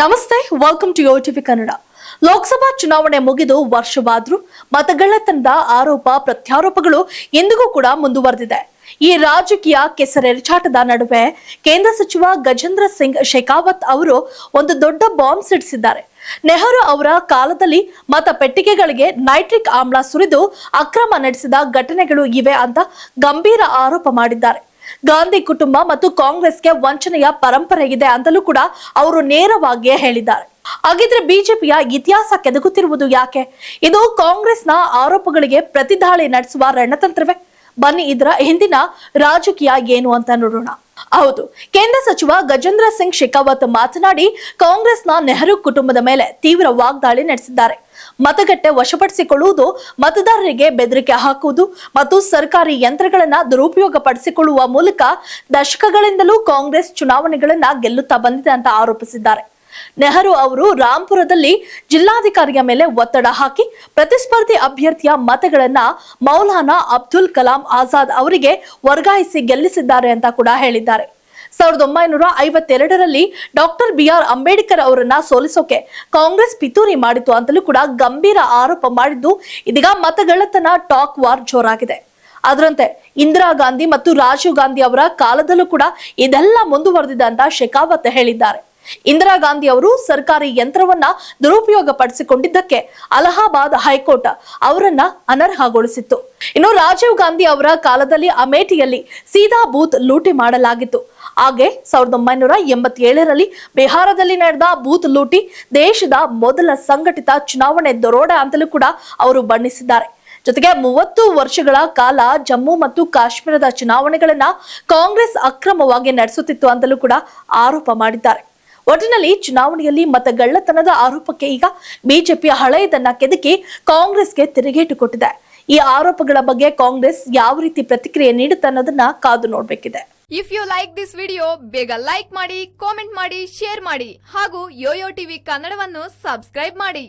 ನಮಸ್ತೆ welcome to Yo TV Kannada Lok Sabha ಚುನಾವಣೆ ಮುಗಿದು ವರ್ಷವಾದ್ರೂ ಮತಗಳ್ಳತನದ ಆರೋಪ, ಪ್ರತ್ಯಾರೋಪಗಳು ಎಂದಿಗೂ ಕೂಡ ಮುಂದುವರೆದಿದೆ. ಈ ರಾಜಕೀಯ ಕೆಸರೆರಚಾಟದ ನಡುವೆ ಕೇಂದ್ರ ಸಚಿವ ಗಜೇಂದ್ರ ಸಿಂಗ್ ಶೇಖಾವತ್ ಅವರು ಒಂದು ದೊಡ್ಡ ಬಾಂಬ್ ಸಿಡಿಸಿದ್ದಾರೆ. ನೆಹರು ಅವರ ಕಾಲದಲ್ಲಿ ಮತ ಪೆಟ್ಟಿಗೆಗಳಿಗೆ ನೈಟ್ರಿಕ್ ಆಮ್ಲ ಸುರಿದು ಅಕ್ರಮ ನಡೆಸಿದ ಘಟನೆಗಳು ಇವೆ ಅಂತ ಗಂಭೀರ ಆರೋಪ ಮಾಡಿದ್ದಾರೆ. ಗಾಂಧಿ ಕುಟುಂಬ ಮತ್ತು ಕಾಂಗ್ರೆಸ್ಗೆ ವಂಚನೆಯ ಪರಂಪರೆ ಇದೆ ಅಂತಲೂ ಕೂಡ ಅವರು ನೇರವಾಗಿಯೇ ಹೇಳಿದ್ದಾರೆ. ಹಾಗಿದ್ರೆ ಬಿಜೆಪಿಯ ಇತಿಹಾಸ ಕೆದಕುತ್ತಿರುವುದು ಯಾಕೆ? ಇದು ಕಾಂಗ್ರೆಸ್ನ ಆರೋಪಗಳಿಗೆ ಪ್ರತಿದಾಳಿ ನಡೆಸುವ ರಣತಂತ್ರವೇ? ಬನ್ನಿ ಇದರ ಹಿಂದಿನ ರಾಜಕೀಯ ಏನು ಅಂತ ನೋಡೋಣ. ಹೌದು. ಕೇಂದ್ರ ಸಚಿವ ಗಜೇಂದ್ರ ಸಿಂಗ್ ಶೇಖಾವತ್ ಮಾತನಾಡಿ, ಕಾಂಗ್ರೆಸ್ನ ನೆಹರು ಕುಟುಂಬದ ಮೇಲೆ ತೀವ್ರ ವಾಗ್ದಾಳಿ ನಡೆಸಿದ್ದಾರೆ. ಮತಗಟ್ಟೆ ವಶಪಡಿಸಿಕೊಳ್ಳುವುದು, ಮತದಾರರಿಗೆ ಬೆದರಿಕೆ ಹಾಕುವುದು ಮತ್ತು ಸರ್ಕಾರಿ ಯಂತ್ರಗಳನ್ನ ದುರುಪಯೋಗ ಪಡಿಸಿಕೊಳ್ಳುವ ಮೂಲಕ ದಶಕಗಳಿಂದಲೂ ಕಾಂಗ್ರೆಸ್ ಚುನಾವಣೆಗಳನ್ನ ಗೆಲ್ಲುತ್ತಾ ಬಂದಿದೆ ಅಂತ ಆರೋಪಿಸಿದ್ದಾರೆ. ನೆಹರು ಅವರು ರಾಂಪುರದಲ್ಲಿ ಜಿಲ್ಲಾಧಿಕಾರಿಯ ಮೇಲೆ ಒತ್ತಡ ಹಾಕಿ ಪ್ರತಿಸ್ಪರ್ಧಿ ಅಭ್ಯರ್ಥಿಯ ಮತಗಳನ್ನ ಮೌಲಾನಾ ಅಬ್ದುಲ್ ಕಲಾಂ ಆಜಾದ್ ಅವರಿಗೆ ವರ್ಗಾಯಿಸಿ ಗೆಲ್ಲಿಸಿದ್ದಾರೆ ಅಂತ ಕೂಡ ಹೇಳಿದ್ದಾರೆ. ಸಾವಿರದ ಒಂಬೈನೂರ ಐವತ್ತೆರಡರಲ್ಲಿ ಡಾಕ್ಟರ್ ಬಿ ಆರ್ ಅಂಬೇಡ್ಕರ್ ಅವರನ್ನ ಸೋಲಿಸೋಕೆ ಕಾಂಗ್ರೆಸ್ ಪಿತೂರಿ ಮಾಡಿತು ಅಂತಲೂ ಕೂಡ ಗಂಭೀರ ಆರೋಪ ಮಾಡಿದ್ದು ಇದೀಗ ಮತಗಳತನ ಟಾಕ್ ವಾರ್ ಜೋರಾಗಿದೆ. ಅದರಂತೆ ಇಂದಿರಾ ಗಾಂಧಿ ಮತ್ತು ರಾಜೀವ್ ಗಾಂಧಿ ಅವರ ಕಾಲದಲ್ಲೂ ಕೂಡ ಇದೆಲ್ಲ ಮುಂದುವರೆದಿದೆ ಅಂತ ಶೆಖಾವತ್ ಹೇಳಿದ್ದಾರೆ. ಇಂದಿರಾ ಗಾಂಧಿ ಅವರು ಸರ್ಕಾರಿ ಯಂತ್ರವನ್ನ ದುರುಪಯೋಗ ಪಡಿಸಿಕೊಂಡಿದ್ದಕ್ಕೆ ಅಲಹಾಬಾದ್ ಹೈಕೋರ್ಟ್ ಅವರನ್ನ ಅನರ್ಹಗೊಳಿಸಿತ್ತು. ಇನ್ನು ರಾಜೀವ್ ಗಾಂಧಿ ಅವರ ಕಾಲದಲ್ಲಿ ಅಮೇಠಿಯಲ್ಲಿ ಸೀದಾ ಬೂತ್ ಲೂಟಿ ಮಾಡಲಾಗಿತ್ತು. ಹಾಗೆ ಸಾವಿರದ ಒಂಬೈನೂರ ಎಂಬತ್ತೇಳರಲ್ಲಿ ಬಿಹಾರದಲ್ಲಿ ನಡೆದ ಬೂತ್ ಲೂಟಿ ದೇಶದ ಮೊದಲ ಸಂಘಟಿತ ಚುನಾವಣೆ ದರೋಡೆ ಅಂತಲೂ ಕೂಡ ಅವರು ಬಣ್ಣಿಸಿದ್ದಾರೆ. ಜೊತೆಗೆ ಮೂವತ್ತು ವರ್ಷಗಳ ಕಾಲ ಜಮ್ಮು ಮತ್ತು ಕಾಶ್ಮೀರದ ಚುನಾವಣೆಗಳನ್ನ ಕಾಂಗ್ರೆಸ್ ಅಕ್ರಮವಾಗಿ ನಡೆಸುತ್ತಿತ್ತು ಅಂತಲೂ ಕೂಡ ಆರೋಪ ಮಾಡಿದ್ದಾರೆ. ಒಟ್ಟಿನಲ್ಲಿ ಚುನಾವಣೆಯಲ್ಲಿ ಮತಗಳ್ಳತನದ ಆರೋಪಕ್ಕೆ ಈಗ ಬಿಜೆಪಿ ಹಳೆಯದನ್ನ ಕೆದಕಿ ಕಾಂಗ್ರೆಸ್ಗೆ ತಿರುಗೇಟು ಕೊಟ್ಟಿದೆ ಈ ಆರೋಪಗಳ ಬಗ್ಗೆ ಕಾಂಗ್ರೆಸ್ ಯಾವ ರೀತಿ ಪ್ರತಿಕ್ರಿಯೆ ನೀಡುತ್ತೆ ಅನ್ನೋದನ್ನ ಕಾದು ನೋಡಬೇಕಿದೆ. If you like this video ಬೇಗ ಲೈಕ್ ಮಾಡಿ ಕಾಮೆಂಟ್ ಮಾಡಿ ಶೇರ್ ಮಾಡಿ ಹಾಗೂ ಯೋಯೋ ಟಿವಿ ಕನ್ನಡವನ್ನು ಸಬ್ಸ್ಕ್ರೈಬ್ ಮಾಡಿ.